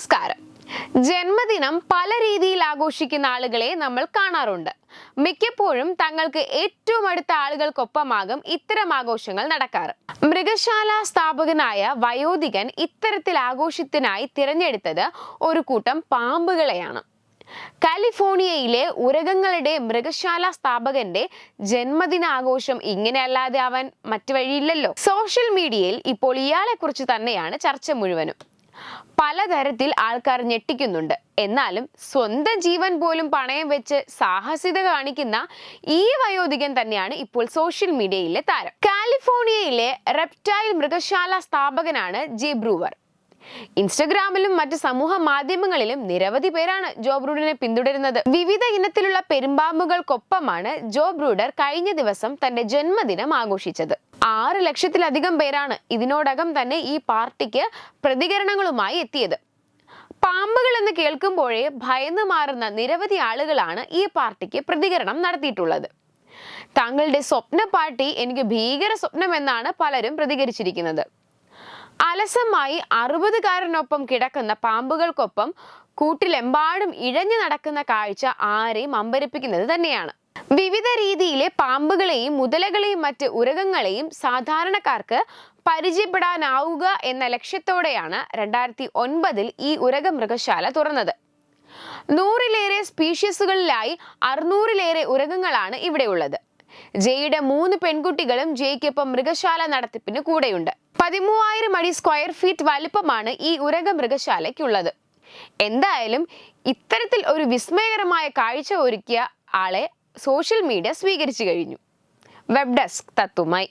നമസ്കാരം. ജന്മദിനം പല രീതിയിൽ ആഘോഷിക്കുന്ന ആളുകളെ നമ്മൾ കാണാറുണ്ട്. മിക്കപ്പോഴും തങ്ങൾക്ക് ഏറ്റവും അടുത്ത ആളുകൾക്കൊപ്പമാകും ഇത്തരം ആഘോഷങ്ങൾ നടക്കാറ്. മൃഗശാല സ്ഥാപകനായ വയോധികൻ ഇത്തരത്തിൽ ആഘോഷത്തിനായി തിരഞ്ഞെടുത്തത് ഒരു കൂട്ടം പാമ്പുകളെയാണ്. കാലിഫോർണിയയിലെ ഉരകങ്ങളുടെ മൃഗശാല സ്ഥാപകന്റെ ജന്മദിനാഘോഷം ഇങ്ങനെയല്ലാതെ അവൻ മറ്റു വഴിയില്ലല്ലോ. സോഷ്യൽ മീഡിയയിൽ ഇപ്പോൾ ഇയാളെ കുറിച്ച് തന്നെയാണ് ചർച്ച മുഴുവനും. പലതരത്തിൽ ആൾക്കാർ ഞെട്ടിക്കുന്നുണ്ട്. എന്നാലും സ്വന്തം ജീവൻ പോലും പണയം വെച്ച് സാഹസികത കാണിക്കുന്ന ഈ വയോധികൻ തന്നെയാണ് ഇപ്പോൾ സോഷ്യൽ മീഡിയയിലെ താരം. കാലിഫോർണിയയിലെ റെപ്റ്റൈൽ മൃഗശാല സ്ഥാപകനാണ് ജെ ബ്രൂവർ. ഇൻസ്റ്റഗ്രാമിലും മറ്റ് സമൂഹ മാധ്യമങ്ങളിലും നിരവധി പേരാണ് ജോ ബ്രൂഡിനെ പിന്തുടരുന്നത്. വിവിധ ഇനത്തിലുള്ള പെരുമ്പാമ്പുകൾക്കൊപ്പമാണ് ജോ ബ്രൂഡർ കഴിഞ്ഞ ദിവസം തന്റെ ജന്മദിനം ആഘോഷിച്ചത്. ആറ് ലക്ഷത്തിലധികം പേരാണ് ഇതിനോടകം തന്നെ ഈ പാർട്ടിക്ക് പ്രതികരണങ്ങളുമായി എത്തിയത്. പാമ്പുകൾ എന്ന് കേൾക്കുമ്പോഴേ ഭയന്ന് മാറുന്ന നിരവധി ആളുകളാണ് ഈ പാർട്ടിക്ക് പ്രതികരണം നടത്തിയിട്ടുള്ളത്. താങ്കളുടെ സ്വപ്ന പാർട്ടി എനിക്ക് ഭീകര സ്വപ്നം എന്നാണ് പലരും പ്രതികരിച്ചിരിക്കുന്നത്. അലസമായി അറുപതുകാരനൊപ്പം കിടക്കുന്ന പാമ്പുകൾക്കൊപ്പം കൂട്ടിലെമ്പാടും ഇഴഞ്ഞു നടക്കുന്ന കാഴ്ച ആരെയും അമ്പരിപ്പിക്കുന്നത് തന്നെയാണ്. വിവിധ രീതിയിലെ പാമ്പുകളെയും മുതലകളെയും മറ്റ് ഉരകങ്ങളെയും സാധാരണക്കാർക്ക് പരിചയപ്പെടാനാവുക എന്ന ലക്ഷ്യത്തോടെയാണ് രണ്ടായിരത്തി ഒൻപതിൽ ഈ ഉരക മൃഗശാല തുറന്നത്. നൂറിലേറെ സ്പീഷ്യസുകളിലായി അറുന്നൂറിലേറെ ഉരകങ്ങളാണ് ഇവിടെ ഉള്ളത്. ജെയുടെ മൂന്ന് പെൺകുട്ടികളും ജെയ്ക്കൊപ്പം മൃഗശാല നടത്തിപ്പിന് കൂടെയുണ്ട്. പതിമൂവായിരം അടി സ്ക്വയർ ഫീറ്റ് വലുപ്പമാണ് ഈ ഉരക മൃഗശാലയ്ക്കുള്ളത്. എന്തായാലും ഇത്തരത്തിൽ ഒരു വിസ്മയകരമായ കാഴ്ച ഒരുക്കിയ ആളെ സോഷ്യൽ മീഡിയ സ്വീകരിച്ചു കഴിഞ്ഞു. Web desk തത്തുമായി